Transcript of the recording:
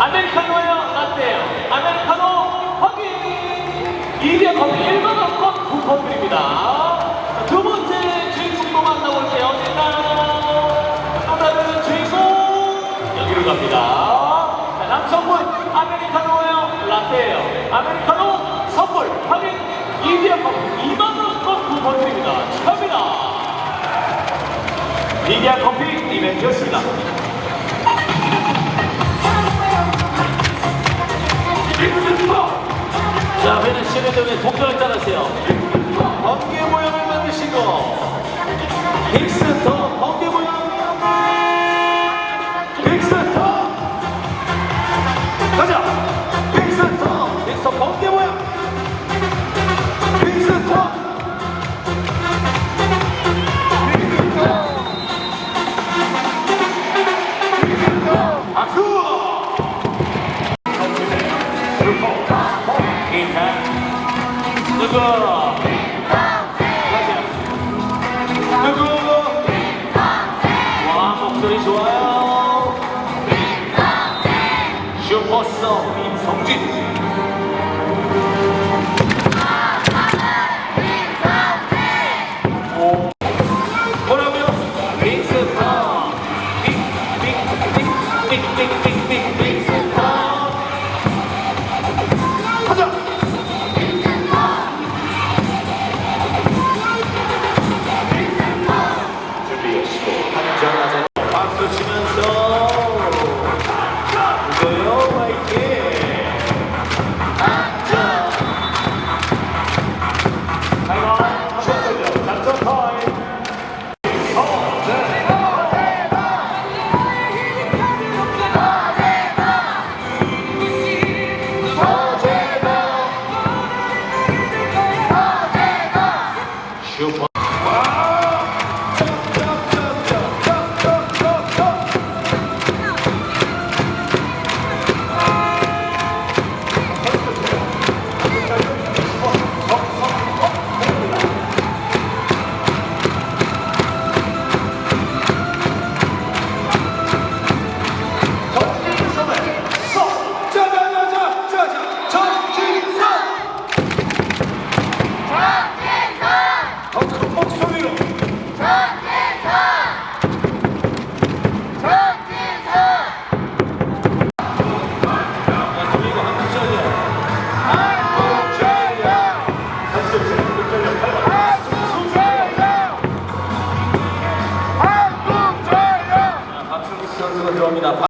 아메리카노예요, 커피 1만 원권 쿠폰 드립니다. 자, 두 번째 주인공도 자, 남성분 아메리카노예요, 라떼예요. 아메리카노 선물 확인. 이디야 커피 2만 원권 쿠폰 드립니다. 축하합니다. 이디야 커피 이벤트였습니다. 자, 회는 신의점에 동전을 따라세요. 번개 모양을 만드시고, 빅스터 번개 모양. 빅스터. 가자. 빅스터. 빅스터 번개 모양. 빅스터. 박수! 누구? 와 목소리 좋아요. 슈퍼스타 임성진. 오. 뭐라고요? 빅스타. 빅, 빅, 빅, 빅, 빅, 빅, 빅, 빅스타. 가자! 들어옵니다.